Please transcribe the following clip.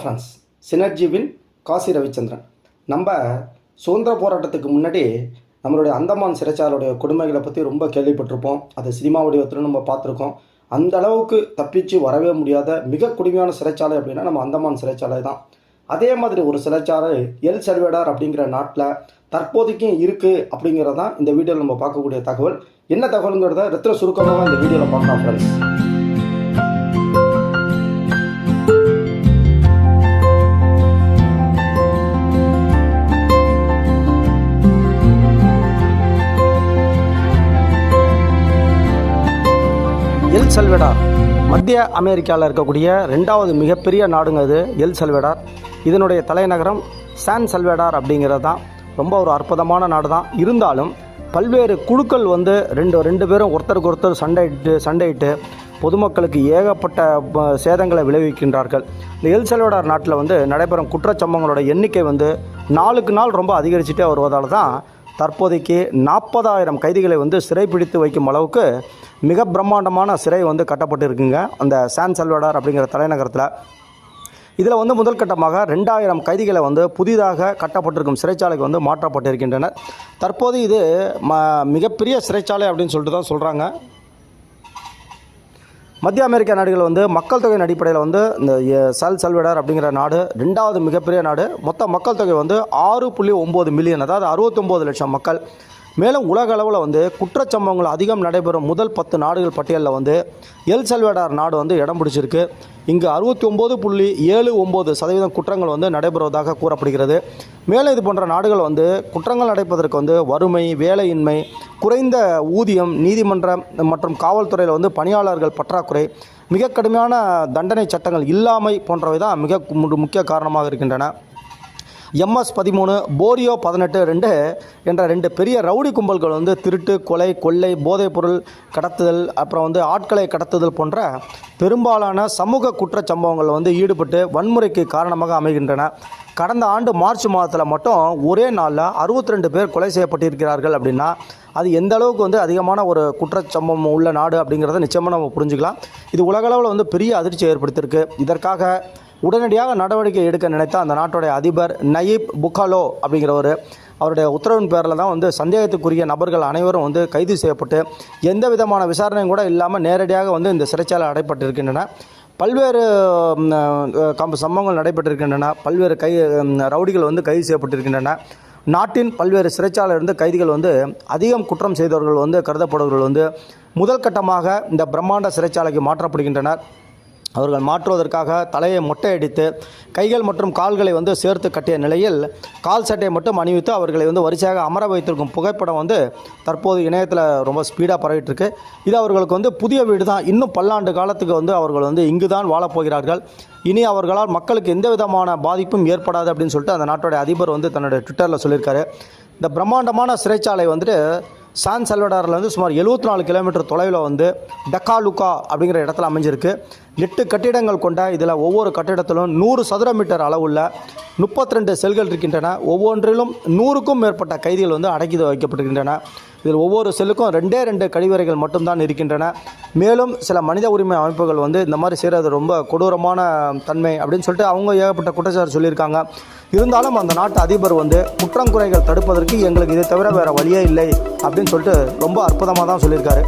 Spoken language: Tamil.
ஃப்ரெண்ட்ஸ் சினர்ஜிவின் காசி ரவிச்சந்திரன். நம்ம சுதந்திர போராட்டத்துக்கு முன்னாடி நம்மளுடைய அந்தமான் சிறைச்சாலுடைய கொடுமைகளை பற்றி ரொம்ப கேள்விப்பட்டிருப்போம். அதை சினிமா வடிவத்திலும் நம்ம பார்த்துருக்கோம். அந்த அளவுக்கு தப்பிச்சு வரவே முடியாத மிக கொடுமையான சிறைச்சாலை அப்படின்னா நம்ம அந்தமான் சிறைச்சாலை தான். அதே மாதிரி ஒரு சிறைச்சாலை எல் சர்வேடார் அப்படிங்கிற நாட்டில் தற்போதைக்கும் இருக்குது அப்படிங்கிறது தான் இந்த வீடியோவில் நம்ம பார்க்கக்கூடிய தகவல். என்ன தகவலுங்கிறத ரத்தின சுருக்கமாக இந்த வீடியோவில் பார்க்கலாம் ஃப்ரெண்ட்ஸ் எல் சல்வெடார். மத்திய அமெரிக்காவில் இருக்கக்கூடிய ரெண்டாவது மிகப்பெரிய நாடுங்க அது எல் சல்வெடார். இதனுடைய தலைநகரம் சான் சல்வெடார் அப்படிங்கிறது தான். ரொம்ப ஒரு அற்புதமான நாடு தான் இருந்தாலும் பல்வேறு குழுக்கள் வந்து ரெண்டு ரெண்டு பேரும் ஒருத்தருக்கு ஒருத்தர் சண்டையிட்டு சண்டையிட்டு பொதுமக்களுக்கு ஏகப்பட்ட சேதங்களை விளைவிக்கின்றார்கள். இந்த எல் சல்வடார் நாட்டில் வந்து நடைபெறும் குற்றச்சம்பவங்களோட எண்ணிக்கை வந்து நாளுக்கு நாள் ரொம்ப அதிகரிச்சுட்டே வருவதால் தான் தற்போதைக்கு நாற்பதாயிரம் கைதிகளை வந்து சிறைப்பிடித்து வைக்கும் அளவுக்கு மிக பிரம்மாண்டமான சிறை வந்து கட்டப்பட்டு இருக்குங்க அந்த சான் சல்வடார் அப்படிங்கிற தலைநகரத்தில். இதில் வந்து முதல் கட்டமாக ரெண்டாயிரம் கைதிகளை வந்து புதிதாக கட்டப்பட்டிருக்கும் சிறைச்சாலைக்கு வந்து மாற்றப்பட்டிருக்கின்றன. தற்போது இது ம மிகப்பெரிய சிறைச்சாலை அப்படின்னு சொல்லிட்டு தான் சொல்கிறாங்க மத்திய அமெரிக்க நாடுகள் வந்து மக்கள் தொகையின் அடிப்படையில் வந்து இந்த சல் சல்வடார் அப்படிங்கிற நாடு ரெண்டாவது மிகப்பெரிய நாடு. மொத்த மக்கள் தொகை வந்து ஆறு புள்ளி ஒம்பது மில்லியன் அதாவது அறுபத்தொம்போது லட்சம் மக்கள். மேலும் உலக அளவில் வந்து குற்றச்சம்பவங்கள் அதிகம் நடைபெறும் முதல் பத்து நாடுகள் பட்டியலில் வந்து எல் சல்வடார் நாடு வந்து இடம் பிடிச்சிருக்கு. இங்கு அறுபத்தி ஒம்பது புள்ளி ஏழு ஒம்பது சதவீதம் குற்றங்கள் வந்து நடைபெறுவதாக கூறப்படுகிறது. மேலும் இது போன்ற நாடுகள் வந்து குற்றங்கள் நடைப்பதற்கு வந்து வறுமை வேலையின்மை குறைந்த ஊதியம் நீதிமன்றம் மற்றும் காவல்துறையில் வந்து பணியாளர்கள் பற்றாக்குறை மிக கடுமையான தண்டனை சட்டங்கள் இல்லாமை போன்றவை தான் மிக மு- முக்கிய காரணமாக இருக்கின்றன. எம்எஸ் பதிமூணு போரியோ பதினெட்டு ரெண்டு என்ற ரெண்டு பெரிய ரவுடி கும்பல்கள் வந்து திருட்டு கொலை கொள்ளை போதைப்பொருள் கடத்துதல் அப்புறம் வந்து ஆட்களை கடத்துதல் போன்ற பெரும்பாலான சமூக குற்ற சம்பவங்கள் வந்து ஈடுபட்டு வன்முறைக்கு காரணமாக அமைகின்றன. கடந்த ஆண்டு மார்ச் மாதத்தில் மட்டும் ஒரே நாளில் அறுபத்தி ரெண்டு பேர் கொலை செய்யப்பட்டிருக்கிறார்கள் அப்படின்னா அது எந்த அளவுக்கு வந்து அதிகமான ஒரு குற்றச்சம்பவம் உள்ள நாடு அப்படிங்கிறத நிச்சயமாக நம்ம புரிஞ்சுக்கலாம். இது உலகளவில் வந்து பெரிய அதிர்ச்சி ஏற்படுத்தியிருக்கு. இதற்காக உடனடியாக நடவடிக்கை எடுக்க நினைத்த அந்த நாட்டுடைய அதிபர் நயீப் புக்காலோ அப்படிங்கிறவர் அவருடைய உத்தரவின் பேரில் தான் வந்து சந்தேகத்துக்குரிய நபர்கள் அனைவரும் வந்து கைது செய்யப்பட்டு எந்த விதமான விசாரணையும் கூட இல்லாமல் நேரடியாக வந்து இந்த சிறைச்சாலை அடைப்பட்டிருக்கின்றன. பல்வேறு கம்ப சம்பவங்கள் நடைபெற்றிருக்கின்றன. பல்வேறு கை ரவுடிகள் வந்து கைது செய்யப்பட்டிருக்கின்றன. நாட்டின் பல்வேறு சிறைச்சாலையிலிருந்து கைதிகள் வந்து அதிகம் குற்றம் செய்தவர்கள் வந்து கருதப்படுவர்கள் வந்து முதல் கட்டமாக இந்த பிரம்மாண்ட சிறைச்சாலைக்கு மாற்றப்படுகின்றனர். அவர்கள் மாற்றுவதற்காக தலையை மொட்டையடித்து கைகள் மற்றும் கால்களை வந்து சேர்த்து கட்டிய நிலையில் கால் சட்டையை மட்டும் அணிவித்து அவர்களை வந்து வரிசையாக அமர வைத்திருக்கும் புகைப்படம் வந்து தற்போது இணையத்தில் ரொம்ப ஸ்பீடாக பரவிட்டு இருக்கு இது அவர்களுக்கு வந்து புதிய வீடு தான். இன்னும் பல்லாண்டு காலத்துக்கு வந்து அவர்கள் வந்து இங்கு தான் வாழப்போகிறார்கள் இனி அவர்களால் மக்களுக்கு எந்த விதமான பாதிப்பும் ஏற்படாது அப்படின்னு சொல்லிட்டு அந்த நாட்டுடைய அதிபர் வந்து தன்னுடைய ட்விட்டரில் சொல்லியிருக்காரு. இந்த பிரம்மாண்டமான சிறைச்சாலை வந்துட்டு சான் செல்வடாரில் வந்து சுமார் 74 நாலு கிலோமீட்டர் தொலைவில் வந்து டக்காலுக்கா அப்படிங்கிற இடத்துல அமைஞ்சிருக்கு. எட்டு கட்டிடங்கள் கொண்ட இதில் ஒவ்வொரு கட்டிடத்திலும் நூறு சதுர மீட்டர் அளவுள்ள 32 செல்கள் இருக்கின்றன. ஒவ்வொன்றிலும் நூறுக்கும் மேற்பட்ட கைதிகள் வந்து அடக்கி வைக்கப்பட்டிருக்கின்றன. இதில் ஒவ்வொரு செல்லுக்கும் ரெண்டே ரெண்டு கழிவறைகள் மட்டும்தான் இருக்கின்றன. மேலும் சில மனித உரிமை அமைப்புகள் வந்து இந்த மாதிரி செய்கிறது ரொம்ப கொடூரமான தன்மை அப்படின்னு சொல்லிட்டு அவங்க ஏகப்பட்ட குற்றச்சாட்டு சொல்லியிருக்காங்க. இருந்தாலும் அந்த நாட்டு அதிபர் வந்து குற்றங்குறைகள் தடுப்பதற்கு எங்களுக்கு இதை தவிர வேறு வழியே இல்லை அப்படின்னு சொல்லிட்டு ரொம்ப அற்புதமாக தான் சொல்லியிருக்காரு.